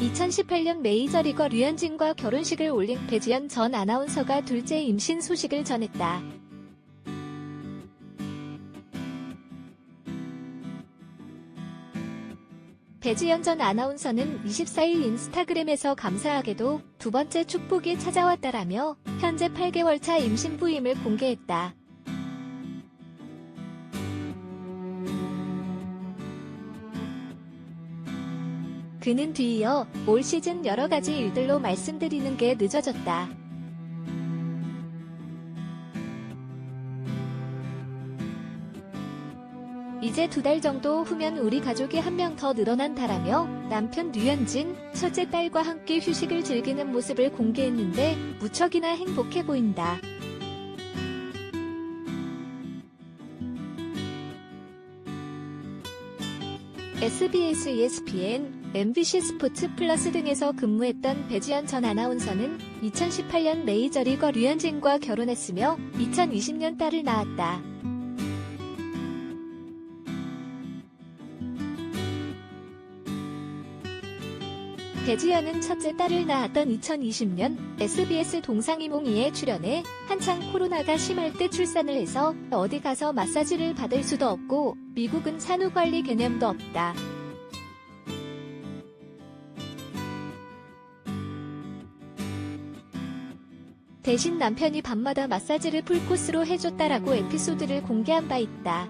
2018년 메이저리거 류현진과 결혼식을 올린 배지연 전 아나운서가 둘째 임신 소식을 전했다. 배지연 전 아나운서는 24일 인스타그램에서 감사하게도 두 번째 축복이 찾아왔다라며 현재 8개월 차 임신 부임을 공개했다. 그는 뒤이어 올 시즌 여러 가지 일들로 말씀드리는 게 늦어졌다. 이제 두 달 정도 후면 우리 가족이 한 명 더 늘어난다라며 남편 류현진, 첫째 딸과 함께 휴식을 즐기는 모습을 공개했는데 무척이나 행복해 보인다. SBS, ESPN, MBC 스포츠 플러스 등에서 근무했던 배지연 전 아나운서는 2018년 메이저리거 류현진과 결혼했으며 2020년 딸을 낳았다. 배지연은 첫째 딸을 낳았던 2020년 SBS 동상이몽이에 출연해 한창 코로나가 심할 때 출산을 해서 어디 가서 마사지를 받을 수도 없고 미국은 산후관리 개념도 없다. 대신 남편이 밤마다 마사지를 풀코스로 해줬다라고 에피소드를 공개한 바 있다.